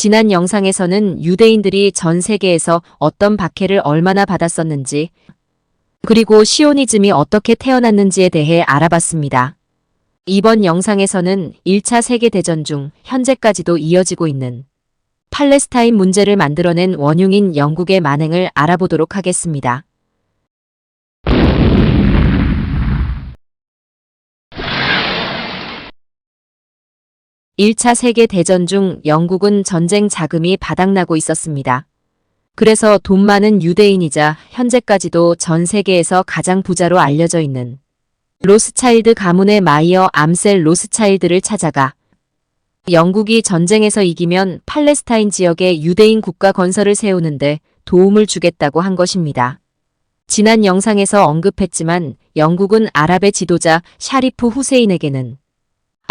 지난 영상에서는 유대인들이 전 세계에서 어떤 박해를 얼마나 받았었는지, 그리고 시오니즘이 어떻게 태어났는지에 대해 알아봤습니다. 이번 영상에서는 1차 세계대전 중 현재까지도 이어지고 있는 팔레스타인 문제를 만들어낸 원흉인 영국의 만행을 알아보도록 하겠습니다. 1차 세계대전 중 영국은 전쟁 자금이 바닥나고 있었습니다. 그래서 돈 많은 유대인이자 현재까지도 전 세계에서 가장 부자로 알려져 있는 로스차일드 가문의 마이어 암셀 로스차일드를 찾아가 영국이 전쟁에서 이기면 팔레스타인 지역에 유대인 국가 건설을 세우는데 도움을 주겠다고 한 것입니다. 지난 영상에서 언급했지만 영국은 아랍의 지도자 샤리프 후세인에게는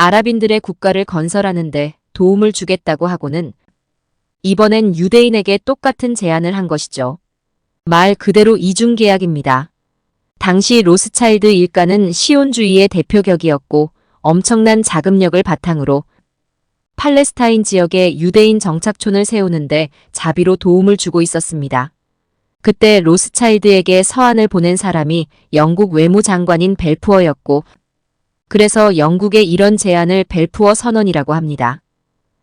아랍인들의 국가를 건설하는데 도움을 주겠다고 하고는 이번엔 유대인에게 똑같은 제안을 한 것이죠. 말 그대로 이중계약입니다. 당시 로스차일드 일가는 시온주의의 대표격이었고 엄청난 자금력을 바탕으로 팔레스타인 지역에 유대인 정착촌을 세우는데 자비로 도움을 주고 있었습니다. 그때 로스차일드에게 서한을 보낸 사람이 영국 외무장관인 벨푸어였고 그래서 영국의 이런 제안을 벨푸어 선언이라고 합니다.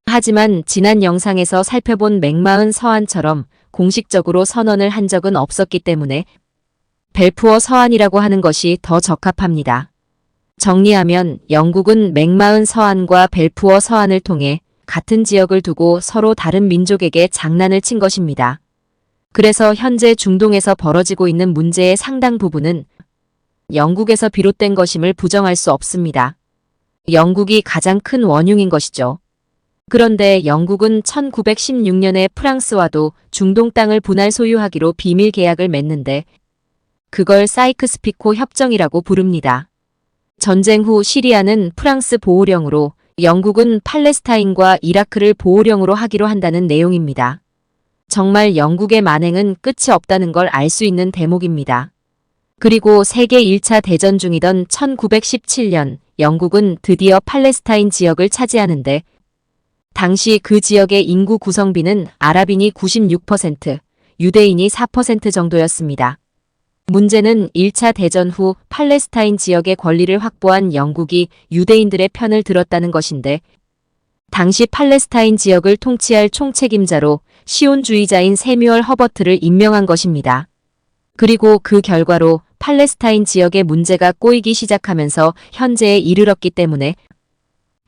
하지만 지난 영상에서 살펴본 맥마은 서한처럼 공식적으로 선언을 한 적은 없었기 때문에 벨푸어 서한이라고 하는 것이 더 적합합니다. 정리하면 영국은 맥마은 서한과 벨푸어 서한을 통해 같은 지역을 두고 서로 다른 민족에게 장난을 친 것입니다. 그래서 현재 중동에서 벌어지고 있는 문제의 상당 부분은 영국에서 비롯된 것임을 부정할 수 없습니다. 영국이 가장 큰 원흉인 것이죠. 그런데 영국은 1916년에 프랑스와도 중동 땅을 분할 소유하기로 비밀 계약을 맺는데 그걸 사이크스피코 협정이라고 부릅니다. 전쟁 후 시리아는 프랑스 보호령으로 영국은 팔레스타인과 이라크를 보호령으로 하기로 한다는 내용입니다. 정말 영국의 만행은 끝이 없다는 걸 알 수 있는 대목입니다. 그리고 세계 1차 대전 중이던 1917년 영국은 드디어 팔레스타인 지역을 차지하는데 당시 그 지역의 인구 구성비는 아랍인이 96%, 유대인이 4% 정도였습니다. 문제는 1차 대전 후 팔레스타인 지역의 권리를 확보한 영국이 유대인들의 편을 들었다는 것인데 당시 팔레스타인 지역을 통치할 총책임자로 시온주의자인 세뮤얼 허버트를 임명한 것입니다. 그리고 그 결과로 팔레스타인 지역의 문제가 꼬이기 시작하면서 현재에 이르렀기 때문에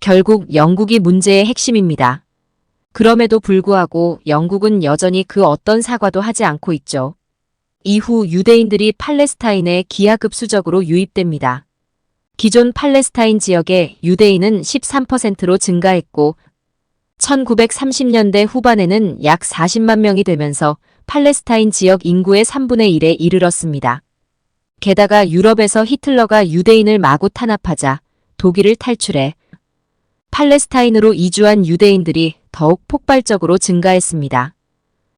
결국 영국이 문제의 핵심입니다. 그럼에도 불구하고 영국은 여전히 그 어떤 사과도 하지 않고 있죠. 이후 유대인들이 팔레스타인에 기하급수적으로 유입됩니다. 기존 팔레스타인 지역의 유대인은 13%로 증가했고 1930년대 후반에는 약 40만 명이 되면서 팔레스타인 지역 인구의 3분의 1에 이르렀습니다. 게다가 유럽에서 히틀러가 유대인을 마구 탄압하자 독일을 탈출해 팔레스타인으로 이주한 유대인들이 더욱 폭발적으로 증가했습니다.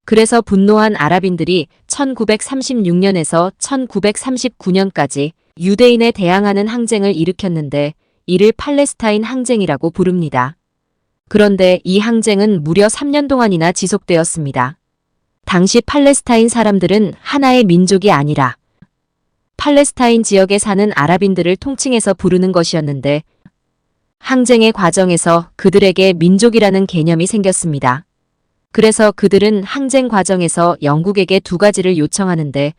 그래서 분노한 아랍인들이 1936년에서 1939년까지 유대인에 대항하는 항쟁을 일으켰는데 이를 팔레스타인 항쟁이라고 부릅니다. 그런데 이 항쟁은 무려 3년 동안이나 지속되었습니다. 당시 팔레스타인 사람들은 하나의 민족이 아니라 팔레스타인 지역에 사는 아랍인들을 통칭해서 부르는 것이었는데 항쟁의 과정에서 그들에게 민족이라는 개념이 생겼습니다. 그래서 그들은 항쟁 과정에서 영국에게 두 가지를 요청하는데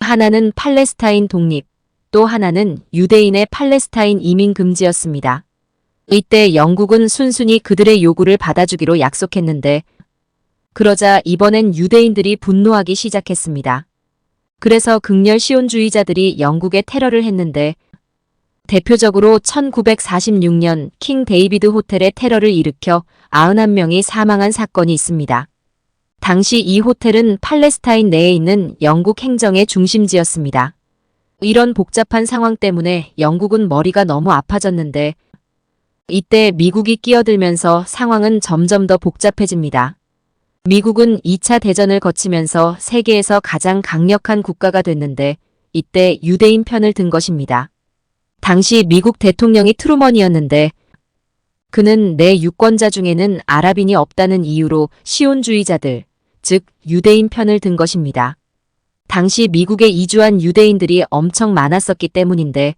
하나는 팔레스타인 독립, 또 하나는 유대인의 팔레스타인 이민 금지였습니다. 이때 영국은 순순히 그들의 요구를 받아주기로 약속했는데 그러자 이번엔 유대인들이 분노하기 시작했습니다. 그래서 극렬 시온주의자들이 영국에 테러를 했는데 대표적으로 1946년 킹 데이비드 호텔에 테러를 일으켜 91명이 사망한 사건이 있습니다. 당시 이 호텔은 팔레스타인 내에 있는 영국 행정의 중심지였습니다. 이런 복잡한 상황 때문에 영국은 머리가 너무 아파졌는데 이때 미국이 끼어들면서 상황은 점점 더 복잡해집니다. 미국은 2차 대전을 거치면서 세계에서 가장 강력한 국가가 됐는데 이때 유대인 편을 든 것입니다. 당시 미국 대통령이 트루먼이었는데 그는 내 유권자 중에는 아랍인이 없다는 이유로 시온주의자들, 즉 유대인 편을 든 것입니다. 당시 미국에 이주한 유대인들이 엄청 많았었기 때문인데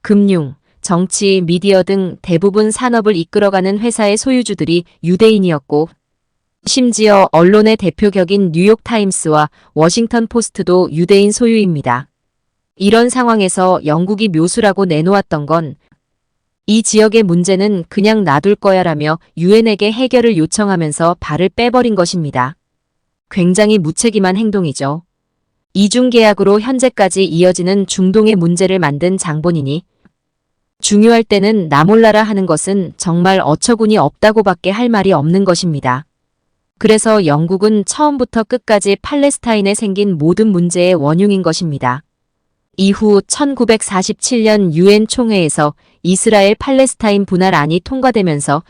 금융, 정치, 미디어 등 대부분 산업을 이끌어가는 회사의 소유주들이 유대인이었고 심지어 언론의 대표격인 뉴욕타임스와 워싱턴 포스트도 유대인 소유입니다. 이런 상황에서 영국이 묘수라고 내놓았던 건 이 지역의 문제는 그냥 놔둘 거야라며 유엔에게 해결을 요청하면서 발을 빼버린 것입니다. 굉장히 무책임한 행동이죠. 이중계약으로 현재까지 이어지는 중동의 문제를 만든 장본인이 중요할 때는 나 몰라라 하는 것은 정말 어처구니 없다고밖에 할 말이 없는 것입니다. 그래서 영국은 처음부터 끝까지 팔레스타인에 생긴 모든 문제의 원흉인 것입니다. 이후 1947년 유엔 총회에서 이스라엘 팔레스타인 분할안이 통과되면서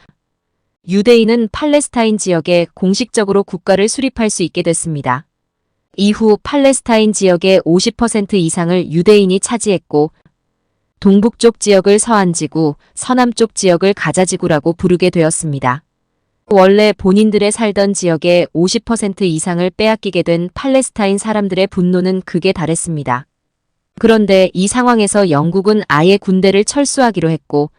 유대인은 팔레스타인 지역에 공식적으로 국가를 수립할 수 있게 됐습니다. 이후 팔레스타인 지역의 50% 이상을 유대인이 차지했고 동북쪽 지역을 서안지구, 서남쪽 지역을 가자지구라고 부르게 되었습니다. 원래 본인들의 살던 지역의 50% 이상을 빼앗기게 된 팔레스타인 사람들의 분노는 극에 달했습니다. 그런데 이 상황에서 영국은 아예 군대를 철수하기로 했고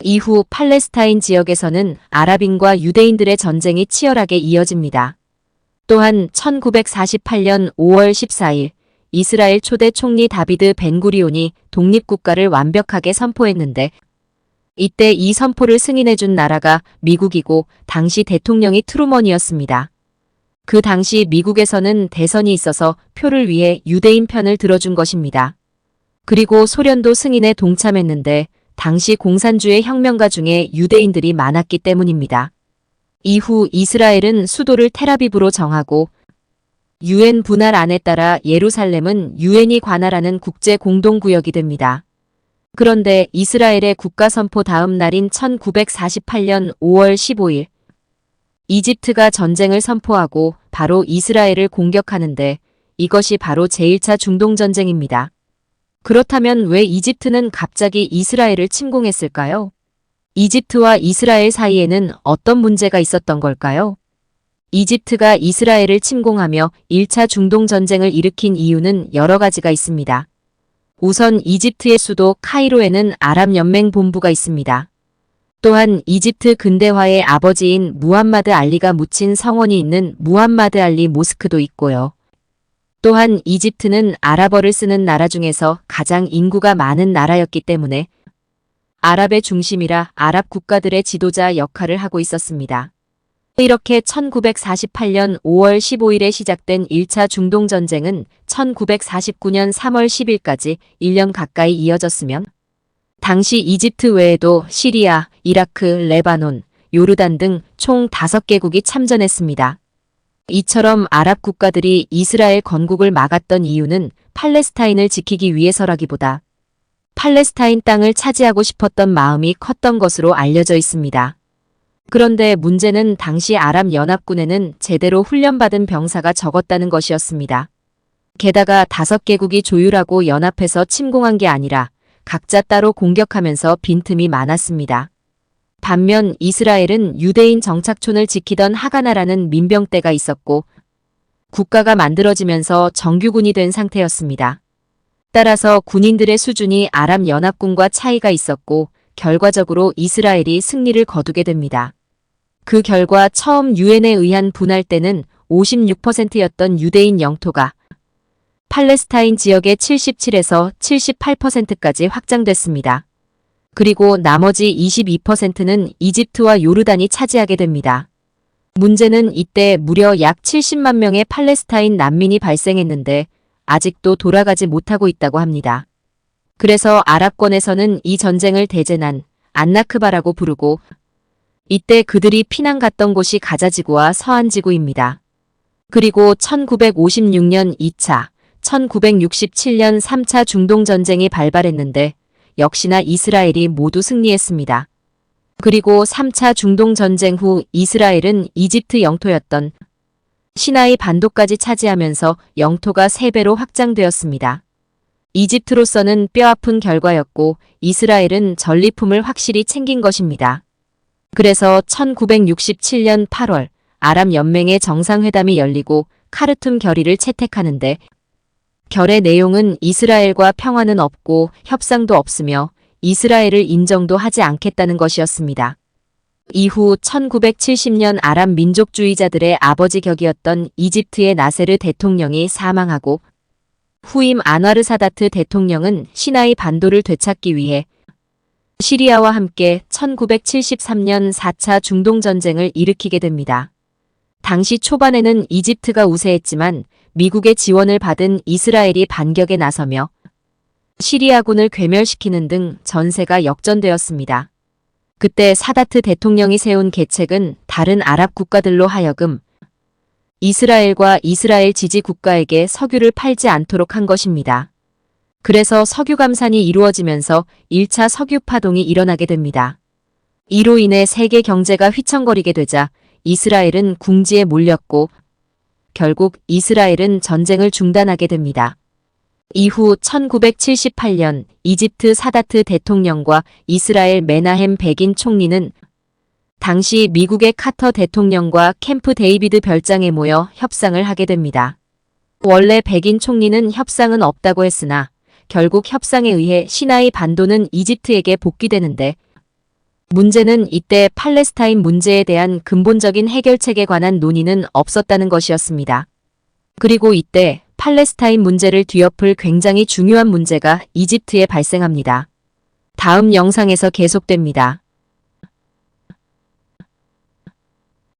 이후 팔레스타인 지역에서는 아랍인과 유대인들의 전쟁이 치열하게 이어집니다. 또한 1948년 5월 14일 이스라엘 초대 총리 다비드 벤구리온이 독립국가를 완벽하게 선포했는데 이때 이 선포를 승인해준 나라가 미국이고 당시 대통령이 트루먼이었습니다. 그 당시 미국에서는 대선이 있어서 표를 위해 유대인 편을 들어준 것입니다. 그리고 소련도 승인에 동참했는데 당시 공산주의 혁명가 중에 유대인들이 많았기 때문입니다. 이후 이스라엘은 수도를 테라비브로 정하고 유엔 분할 안에 따라 예루살렘은 유엔이 관할하는 국제 공동구역이 됩니다. 그런데 이스라엘의 국가 선포 다음 날인 1948년 5월 15일 이집트가 전쟁을 선포하고 바로 이스라엘을 공격하는데 이것이 바로 제1차 중동전쟁입니다. 그렇다면 왜 이집트는 갑자기 이스라엘을 침공했을까요? 이집트와 이스라엘 사이에는 어떤 문제가 있었던 걸까요? 이집트가 이스라엘을 침공하며 1차 중동전쟁을 일으킨 이유는 여러 가지가 있습니다. 우선 이집트의 수도 카이로에는 아랍연맹 본부가 있습니다. 또한 이집트 근대화의 아버지인 무함마드 알리가 묻힌 성원이 있는 무함마드 알리 모스크도 있고요. 또한 이집트는 아랍어를 쓰는 나라 중에서 가장 인구가 많은 나라였기 때문에 아랍의 중심이라 아랍 국가들의 지도자 역할을 하고 있었습니다. 이렇게 1948년 5월 15일에 시작된 1차 중동전쟁은 1949년 3월 10일까지 1년 가까이 이어졌으면 당시 이집트 외에도 시리아, 이라크, 레바논, 요르단 등 총 5개국이 참전했습니다. 이처럼 아랍 국가들이 이스라엘 건국을 막았던 이유는 팔레스타인을 지키기 위해서라기보다 팔레스타인 땅을 차지하고 싶었던 마음이 컸던 것으로 알려져 있습니다. 그런데 문제는 당시 아랍 연합군에는 제대로 훈련받은 병사가 적었다는 것이었습니다. 게다가 다섯 개국이 조율하고 연합해서 침공한 게 아니라 각자 따로 공격하면서 빈틈이 많았습니다. 반면 이스라엘은 유대인 정착촌을 지키던 하가나라는 민병대가 있었고 국가가 만들어지면서 정규군이 된 상태였습니다. 따라서 군인들의 수준이 아랍 연합군과 차이가 있었고 결과적으로 이스라엘이 승리를 거두게 됩니다. 그 결과 처음 유엔에 의한 분할 때는 56%였던 유대인 영토가 팔레스타인 지역의 77에서 78%까지 확장됐습니다. 그리고 나머지 22%는 이집트와 요르단이 차지하게 됩니다. 문제는 이때 무려 약 70만 명의 팔레스타인 난민이 발생했는데 아직도 돌아가지 못하고 있다고 합니다. 그래서 아랍권에서는 이 전쟁을 대재난 안나크바라고 부르고 이때 그들이 피난 갔던 곳이 가자지구와 서안지구입니다. 그리고 1956년 2차, 1967년 3차 중동전쟁이 발발했는데 역시나 이스라엘이 모두 승리했습니다. 그리고 3차 중동전쟁 후 이스라엘은 이집트 영토였던 시나이 반도까지 차지하면서 영토가 3배로 확장되었습니다. 이집트로서는 뼈아픈 결과였고 이스라엘은 전리품을 확실히 챙긴 것입니다. 그래서 1967년 8월 아랍 연맹의 정상회담이 열리고 카르툼 결의를 채택하는데 결의 내용은 이스라엘과 평화는 없고 협상도 없으며 이스라엘을 인정도 하지 않겠다는 것이었습니다. 이후 1970년 아랍 민족주의자들의 아버지 격이었던 이집트의 나세르 대통령이 사망하고 후임 아나르 사다트 대통령은 시나이 반도를 되찾기 위해 시리아와 함께 1973년 4차 중동전쟁을 일으키게 됩니다. 당시 초반에는 이집트가 우세했지만 미국의 지원을 받은 이스라엘이 반격에 나서며 시리아군을 괴멸시키는 등 전세가 역전되었습니다. 그때 사다트 대통령이 세운 계책은 다른 아랍 국가들로 하여금 이스라엘과 이스라엘 지지 국가에게 석유를 팔지 않도록 한 것입니다. 그래서 석유 감산이 이루어지면서 1차 석유 파동이 일어나게 됩니다. 이로 인해 세계 경제가 휘청거리게 되자 이스라엘은 궁지에 몰렸고 결국 이스라엘은 전쟁을 중단하게 됩니다. 이후 1978년 이집트 사다트 대통령과 이스라엘 메나헴 백인 총리는 당시 미국의 카터 대통령과 캠프 데이비드 별장에 모여 협상을 하게 됩니다. 원래 백인 총리는 협상은 없다고 했으나 결국 협상에 의해 시나이 반도는 이집트에게 복귀되는데 문제는 이때 팔레스타인 문제에 대한 근본적인 해결책에 관한 논의는 없었다는 것이었습니다. 그리고 이때 팔레스타인 문제를 뒤엎을 굉장히 중요한 문제가 이집트에 발생합니다. 다음 영상에서 계속됩니다.